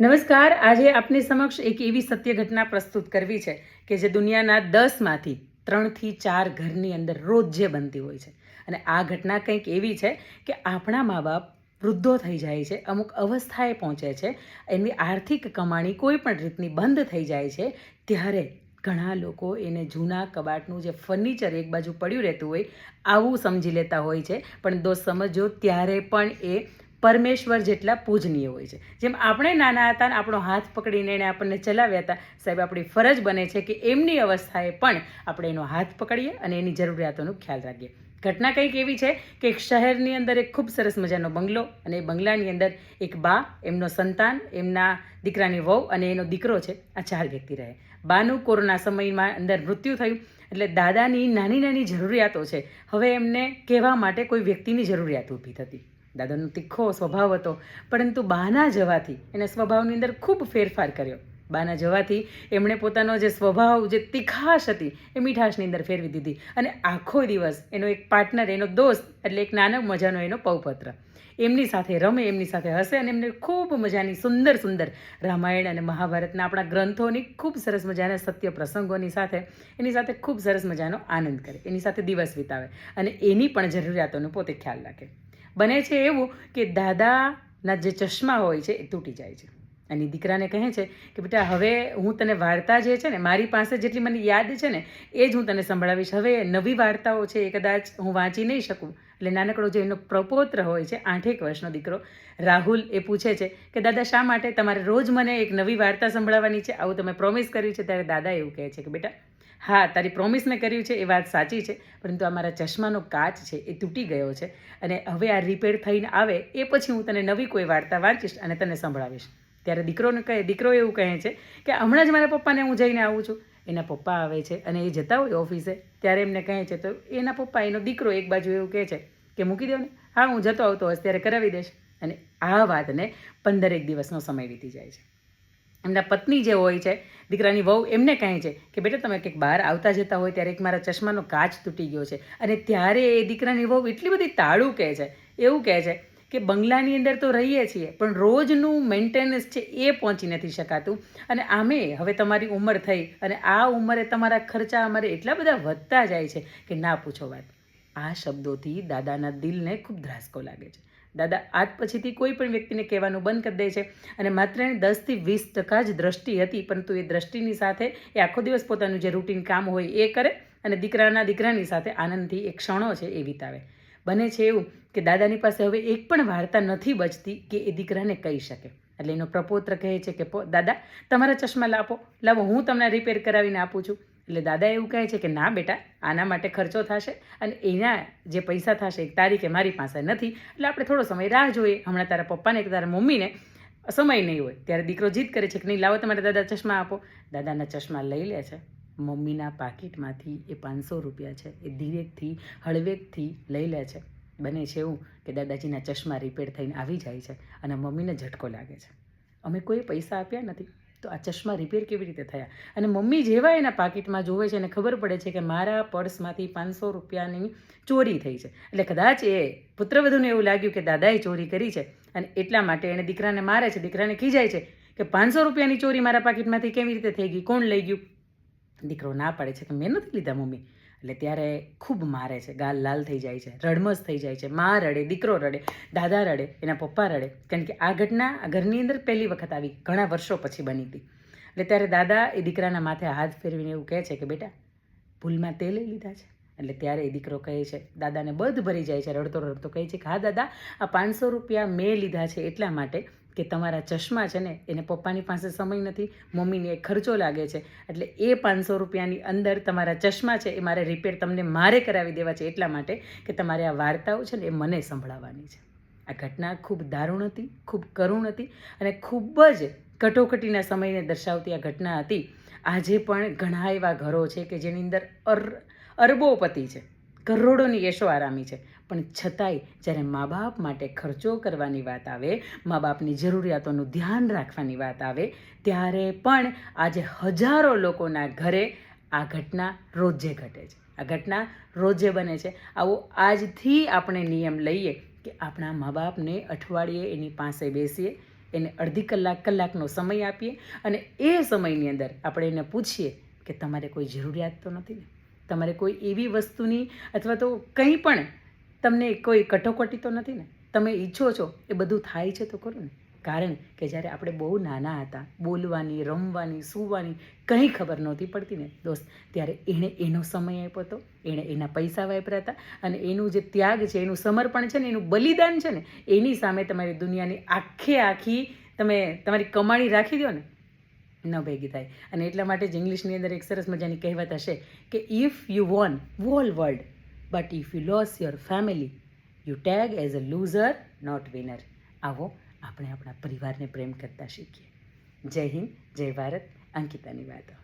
નમસ્કાર. આજે આપની સમક્ષ એક એવી સત્ય ઘટના પ્રસ્તુત કરવી છે કે જે દુનિયાના દસમાંથી ત્રણથી ચાર ઘરની અંદર રોજ બનતી હોય છે. અને આ ઘટના કંઈક એવી છે કે આપણા મા બાપ વૃદ્ધો થઈ જાય છે, અમુક અવસ્થાએ પહોંચે છે એની આર્થિક કમાણી કોઈ પણ રીતની બંધ થઈ જાય છે, ત્યારે ઘણા લોકો એને જૂના કબાટનું જે ફર્નિચર એક બાજુ પડ્યું રહેતું હોય, આવું સમજી લેતા હોય છે. પણ દોસ્ત સમજો ત્યારે પણ એ પરમેશ્વર જેટલા પૂજનીય હોય છે. જેમ આપણે નાના હતા ને આપણો હાથ પકડીને એણે આપણને ચલાવ્યા હતા, સાહેબ, આપણી ફરજ બને છે કે એમની અવસ્થાએ પણ આપણે એનો હાથ પકડીએ અને એની જરૂરિયાતોનો ખ્યાલ રાખીએ. ઘટના કંઈક એવી છે કે એક શહેરની અંદર એક ખૂબ સરસ મજાનો બંગલો અને એ બંગલાની અંદર એક બા, એમનો સંતાન, એમના દીકરાની વહુ અને એનો દીકરો છે, આ ચાર વ્યક્તિ રહે. બાનું કોરોના સમયમાં અંદર મૃત્યુ થયું, એટલે દાદાની નાની નાની જરૂરિયાતો છે. હવે એમને કહેવા માટે કોઈ વ્યક્તિની જરૂરિયાત ઊભી થતી. દાદાનો તીખો સ્વભાવ હતો, પરંતુ બાના જવાથી એને સ્વભાવની અંદર ખૂબ ફેરફાર કર્યો. બાના જવાથી એમણે પોતાનો જે સ્વભાવ, જે તીખાશ હતી, એ મીઠાશની અંદર ફેરવી દીધી અને આખો દિવસ એનો એક પાર્ટનર એનો દોસ્ત, એટલે એક નાનો મજાનો એનો પૌપત્ર. એમની સાથે રમે, એમની સાથે હસે અને એમને ખૂબ મજાની સુંદર સુંદર રામાયણ અને મહાભારતના આપણા ગ્રંથોની ખૂબ સરસ મજાના સત્ય પ્રસંગોની સાથે એની સાથે ખૂબ સરસ મજાનો આનંદ કરે, એની સાથે દિવસ વિતાવે અને એની પણ જરૂરિયાતોનો પોતે ખ્યાલ રાખે. બને છે એવું કે દાદાના જે ચશ્મા હોય છે એ તૂટી જાય છે. અને દીકરાને કહે છે કે બેટા, હવે હું તને વાર્તા જે છે ને, મારી પાસે જેટલી મને યાદ છે ને, એ જ હું તને સંભળાવીશ. હવે નવી વાર્તાઓ છે એ કદાચ હું વાંચી નહીં શકું. એટલે નાનકડો જે એનો પ્રપોત્ર હોય છે, આઠેક વર્ષનો દીકરો, રાહુલ એ પૂછે છે કે, દાદા, શા માટે તમારે રોજ મને એક નવી વાર્તા સંભળાવવાની છે? આવું તમે પ્રોમિસ કર્યું છે? ત્યારે દાદા એવું કહે છે કે, બેટા હા, તારી પ્રોમિસ મેં કર્યું છે, એ વાત સાચી છે, પરંતુ આ મારા ચશ્માનો કાચ છે, એ તૂટી ગયો છે. અને હવે આ રિપેર થઈને આવે, એ પછી હું તને નવી કોઈ વાર્તા વાંચીશ અને તને સંભળાવીશ. ત્યારે દીકરોને કહે, દીકરો એવું કહે છે કે હમણાં જ મારા પપ્પાને હું જઈને આવું છું. એના પપ્પા આવે છે અને એ જતા હોય ઓફિસે ત્યારે એમને કહે છે, તો એના પપ્પા, એનો દીકરો એક બાજુ એવું કહે છે કે, મૂકી દો ને. હા, હું જતો આવતો હશ ત્યારે કરાવી દઈશ અને આ વાતને પંદરેક દિવસનો સમય વીતી જાય છે. એમના પત્ની જે હોય છે, દીકરાની વહુ એમને કહે છે કે બેટા તમે કંઈક બહાર આવતા જતા હોય ત્યારે એક મારા ચશ્માનો કાચ તૂટી ગયો છે. અને ત્યારે એ દીકરાની વહુ એટલી બધી તાળું કહે છે, એવું કહે છે કે બંગલાની અંદર તો રહીએ છીએ, પણ રોજનું મેન્ટેનન્સ છે એ પહોંચી નથી શકાતું. અને આમે હવે તમારી ઉંમર થઈ અને આ ઉંમરે તમારા ખર્ચા અમારે એટલા બધા વધતા જાય છે કે ના પૂછો વાત. આ શબ્દોથી દાદાના દિલને ખૂબ ધ્રાસકો લાગે છે. દાદા, આજ પછીથી કોઈ પણ વ્યક્તિને કહેવાનું બંધ કરી દે છે અને માત્ર એને દસથી વીસ ટકા જ દ્રષ્ટિ હતી, પરંતુ એ દ્રષ્ટિની સાથે એ આખો દિવસ પોતાનું જે રૂટીન કામ હોય એ કરે અને દીકરાના દીકરાની સાથે આનંદથી એ ક્ષણો છે એ વિતાવે. બને છે એવું કે દાદાની પાસે હવે એક પણ વાર્તા નથી બચતી કે એ દીકરાને કહી શકે. એટલે એનો પ્રપોત્ર કહે છે કે, "પો- દાદા, તમારા ચશ્મા લાવો. લાવો, હું તમને રિપેર કરાવીને આપું છું. એટલે દાદા એવું કહે છે કે, ના બેટા, આના માટે ખર્ચો થશે અને એના જે પૈસા થશે એક તારીખે મારી પાસે નથી. એટલે આપણે થોડો સમય રાહ જોઈએ. હમણાં તારા પપ્પાને કે તારા મમ્મીને સમય નહીં હોય. ત્યારે દીકરો જીદ કરે છે કે નહીં, લાવો તમારે દાદા ચશ્મા આપો. દાદાના ચશ્મા લઈ લે છે. મમ્મીના પાકીટમાંથી એ પાંચસો રૂપિયા છે. એ ધીરેકથી, હળવેકથી લઈ લે છે. બને છે એવું કે દાદાજીના ચશ્મા રિપેર થઈને આવી જાય છે અને મમ્મીને ઝટકો લાગે છે. અમે કોઈ પૈસા આપ્યા નથી. તો આ ચશ્મા રિપેર કેવી રીતે થયા? અને મમ્મી જેવા એના પાકીટમાં જોવે છે અને ખબર પડે છે કે મારા પર્સમાંથી પાંચસો રૂપિયાની ચોરી થઈ છે. એટલે કદાચ એ પુત્રવધુને એવું લાગ્યું કે દાદાએ ચોરી કરી છે અને એટલા માટે એણે દીકરાને મારે છે, દીકરાને ખીજાય છે કે પાંચસો રૂપિયાની ચોરી મારા પાકીટમાંથી કેવી રીતે થઈ ગઈ? કોણ લઈ ગયું? દીકરો ના પાડે છે કે મેં નથી લીધા મમ્મી? એટલે ત્યારે ખૂબ મારે છે, ગાલ લાલ થઈ જાય છે, રડમસ થઈ જાય છે. મા રડે, દીકરો રડે, દાદા રડે, એના પપ્પા રડે. કારણ કે આ ઘટના આ ઘરની અંદર પહેલી વખત આવી, ઘણા વર્ષો પછી બની હતી. એટલે ત્યારે દાદા એ દીકરાના માથે હાથ ફેરવીને એવું કહે છે કે, બેટા, ભૂલમાં તે લઈ લીધા છે. એટલે ત્યારે એ દીકરો કહે છે, દાદાને બધ ભરી જાય છે, રડતો રડતો કહે છે કે, હા, દાદા, આ પાંચસો રૂપિયા મેં લીધા છે એટલા માટે કે તમારા ચશ્મા છે ને, એને પપ્પાની પાસે સમય નથી, મમ્મીને એ ખર્ચો લાગે છે. એટલે એ પાંચસો રૂપિયાની અંદર તમારા ચશ્મા છે એ મારે રિપેર તમને મારે કરાવી દેવા છે એટલા માટે કે તમારે આ વાર્તાઓ છે ને એ મને સંભળાવવાની છે. આ ઘટના ખૂબ દારૂણ હતી, ખૂબ કરુણ હતી અને ખૂબ જ કટોકટીના સમયને દર્શાવતી આ ઘટના હતી. આજે પણ ઘણા એવા ઘરો છે કે જેની અંદર અર, અરબોપતિ છે. કરોડોની યશો આરામી છે. પણ છતાંય જ્યારે મા બાપ માટે ખર્ચો કરવાની વાત આવે મા બાપની જરૂરિયાતોનું ધ્યાન રાખવાની વાત આવે, ત્યારે પણ આજે હજારો લોકોના ઘરે આ ઘટના રોજે ઘટે છે. આ ઘટના રોજે બને છે. આવો આજથી આપણે નિયમ લઈએ કે આપણા મા બાપને અઠવાડિયે એની પાસે બેસીએ, એને અડધી કલાક કલાકનો સમય આપીએ અને એ સમયની અંદર આપણે એને પૂછીએ કે તમારે કોઈ જરૂરિયાત તો નથી ને? તમારે કોઈ એવી વસ્તુની અથવા તો કંઈ પણ તમને કોઈ કટોકટી તો નથી ને? તમે ઈચ્છો છો એ બધું થાય છે તો ખરું ને? કારણ કે જ્યારે આપણે બહુ નાના હતા, બોલવાની, રમવાની, સૂવાની કંઈ ખબર નહોતી પડતી ને દોસ્ત, ત્યારે એણે એનો સમય આપ્યો હતો એણે એના પૈસા વાપર્યા હતા અને એનું જે ત્યાગ છે, એનું સમર્પણ છે ને, એનું બલિદાન છે ને, એની સામે તમારી દુનિયાની આખે આખી તમે તમારી કમાણી રાખી દો ને, ન ભેગી થાય. અને એટલા માટે જ ઇંગ્લિશની અંદર એક સરસ મજાની કહેવત હશે કે if you won whole world but if you lose your family you tag as a loser not winner આવો આપણે આપણા પરિવારને પ્રેમ કરતા શીખીએ. જય હિન્દ, જય ભારત. અંકિતાની વાતો.